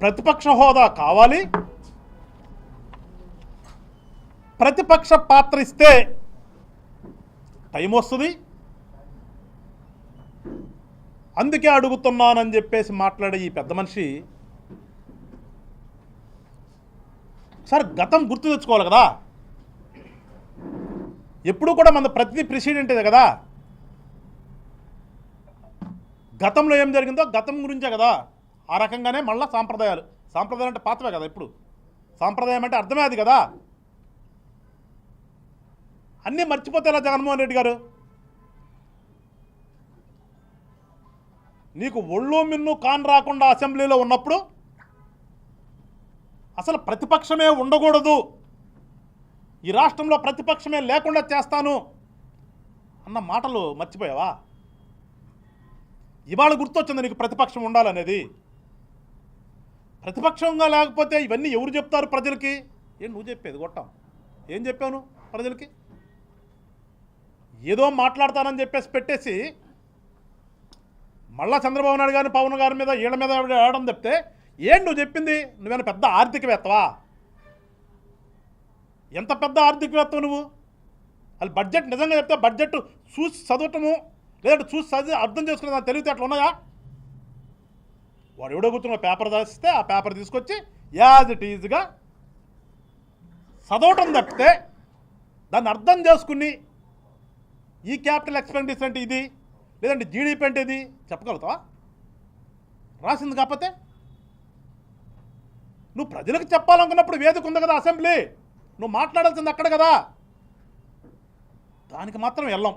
ప్రతిపక్ష హోదా కావాలి. ప్రతిపక్ష పాత్ర ఇస్తే టైం వస్తుంది. అందుకే అడుగుతున్నానని చెప్పేసి మాట్లాడే ఈ పెద్ద మనిషి సార్ గతం గుర్తు తెచ్చుకోవాలి కదా. ఎప్పుడు కూడా మన ప్రతిదీ ప్రెసిడెంటే కదా. గతంలో ఏం జరిగిందో గతం గురించే కదా. ఆ రకంగానే మళ్ళీ సాంప్రదాయాలు. సాంప్రదాయం అంటే పాతవే కదా ఇప్పుడు. సాంప్రదాయం అంటే అర్థమే అది కదా. అన్నీ మర్చిపోతే ఎలా జగన్మోహన్ రెడ్డి గారు? నీకు ఒళ్ళు మిన్ను కాన్ రాకుండా అసెంబ్లీలో ఉన్నప్పుడు అసలు ప్రతిపక్షమే ఉండకూడదు. ఈ రాష్ట్రంలో ప్రతిపక్షమే లేకుండా చేస్తాను అన్న మాటలు మర్చిపోయావా? ఇవాళ గుర్తొచ్చింది నీకు ప్రతిపక్షం ఉండాలనేది. ప్రతిపక్షంగా లేకపోతే ఇవన్నీ ఎవరు చెప్తారు ప్రజలకి? ఏం నువ్వు చెప్పేది కొట్టాం ఏం చెప్పావు నువ్వు ప్రజలకి? ఏదో మాట్లాడతానని చెప్పేసి పెట్టేసి మళ్ళా చంద్రబాబు నాయుడు గారిని పవన్ గారి మీద ఈయన మీద ఆడడం చెప్తే ఏం నువ్వు చెప్పింది? నువ్వేనా పెద్ద ఆర్థికవేత్తవా? ఎంత పెద్ద ఆర్థికవేత్తవు నువ్వు? అది బడ్జెట్ నిజంగా చెప్తే బడ్జెట్ చూసి చదవటము లేదంటే చూసి చదివి అర్థం చేసుకునే తెలివితే తెలివితేటలు ఉన్నాయా? వాడు ఎవడో కూర్చున్న పేపర్ రాస్తే ఆ పేపర్ తీసుకొచ్చి యాజ్ ఇట్ ఈజ్గా చదవటం తప్పితే దాన్ని అర్థం చేసుకుని ఈ క్యాపిటల్ ఎక్స్పెండిచర్ అంటే ఇది లేదంటే జీడిపి అంటే ఇది చెప్పగలుగుతావా? రాసింది కాకపోతే? నువ్వు ప్రజలకు చెప్పాలనుకున్నప్పుడు వేదిక ఉంది కదా అసెంబ్లీ. నువ్వు మాట్లాడాల్సింది అక్కడ కదా. దానికి మాత్రం వెళ్ళాం.